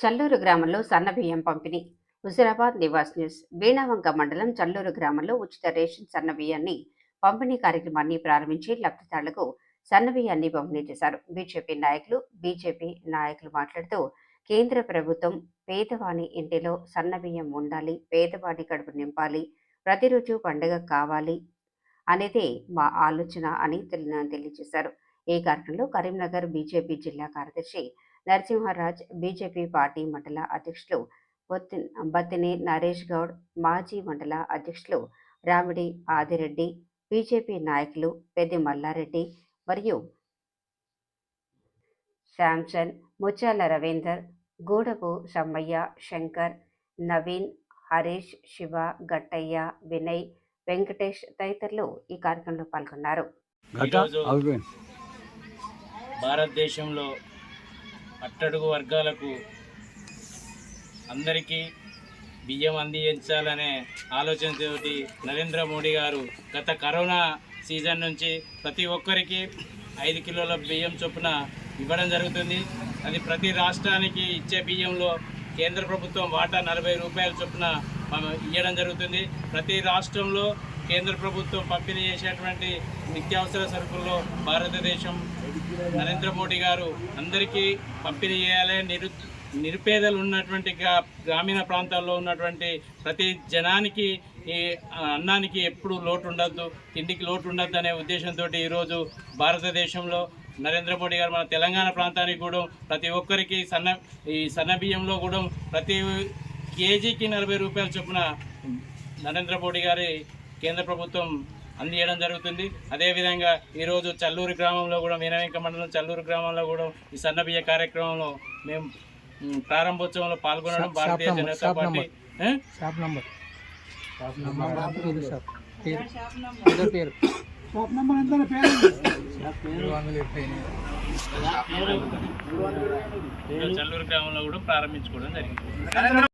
చల్లూరు గ్రామంలో సన్నబియ్యం పంపిణీ. హుజురాబాద్ నివాస్ న్యూస్. వీణావంక మండలం చల్లూరు గ్రామంలో ఉచిత రేషన్ సన్నబియ్యాన్ని పంపిణీ కార్యక్రమాన్ని ప్రారంభించి లబ్ధిదారులకు సన్నబియ్యాన్ని పంపిణీ చేశారు. బీజేపీ నాయకులు బీజేపీ నాయకులు మాట్లాడుతూ కేంద్ర ప్రభుత్వం పేదవాని ఇంటిలో సన్నబియ్యం ఉండాలి పేదవాడి కడుపు నింపాలి ప్రతిరోజు పండుగ కావాలి అనేదే మా ఆలోచన అని తెలియజేశారు. ఈ కార్యక్రమంలో కరీంనగర్ బీజేపీ జిల్లా కార్యదర్శి నరసింహరాజ్ బీజేపీ పార్టీ మండల అధ్యక్షులు బొత్తి- బత్తిని నరేష్ గౌడ్ మాజీ మండల అధ్యక్షులు రామిడి ఆదిరెడ్డి బీజేపీ నాయకులు పెద్ది మల్లారెడ్డి మరియు శాంసన్ ముత్యాల రవీందర్ గూడపు సమ్మయ్య శంకర్ నవీన్ హరీష్ శివ గట్టయ్య వినయ్ వెంకటేష్ తదితరులు ఈ కార్యక్రమంలో పాల్గొన్నారు. భారతదేశంలో అట్టడుగు వర్గాలకు అందరికీ బియ్యం అందించాలనే ఆలోచనతోటి నరేంద్ర మోడీ గారు గత కరోనా సీజన్ నుంచి ప్రతి ఒక్కరికి ఐదు కిలోల బియ్యం చొప్పున ఇవ్వడం జరుగుతుంది. అది ప్రతి రాష్ట్రానికి ఇచ్చే బియ్యంలో కేంద్ర ప్రభుత్వం వాటా నలభై రూపాయల చొప్పున ఇవ్వడం జరుగుతుంది. ప్రతి రాష్ట్రంలో కేంద్ర ప్రభుత్వం పంపిణీ చేసేటువంటి నిత్యావసర సరుకుల్లో భారతదేశం నరేంద్ర మోడీ గారు అందరికీ పంపిణీ చేయాలి. నిరు నిరుపేదలు ఉన్నటువంటి గ్రామీణ ప్రాంతాల్లో ఉన్నటువంటి ప్రతి జనానికి ఈ అన్నానికి ఎప్పుడు లోటు ఉండద్దు తిండికి లోటు ఉండద్దు అనే ఉద్దేశంతో ఈరోజు భారతదేశంలో నరేంద్ర మోడీ గారు మన తెలంగాణ ప్రాంతానికి కూడా ప్రతి ఒక్కరికి సన్న ఈ సన్న బియ్యంలో కూడా ప్రతి కేజీకి నలభై రూపాయల చొప్పున నరేంద్ర మోడీ గారి కేంద్ర ప్రభుత్వం అందియడం జరుగుతుంది. అదేవిధంగా ఈరోజు చల్లూరు గ్రామంలో కూడా మీనవెంక మండలం చల్లూరు గ్రామంలో కూడా ఈ సన్నబియ్య కార్యక్రమంలో మేము ప్రారంభోత్సవంలో పాల్గొనడం Bharatiya Janata party? Shop number. పేరు. షాప్ పేరు. చల్లూరు గ్రామంలో కూడా ప్రారంభించుకోవడం జరిగింది.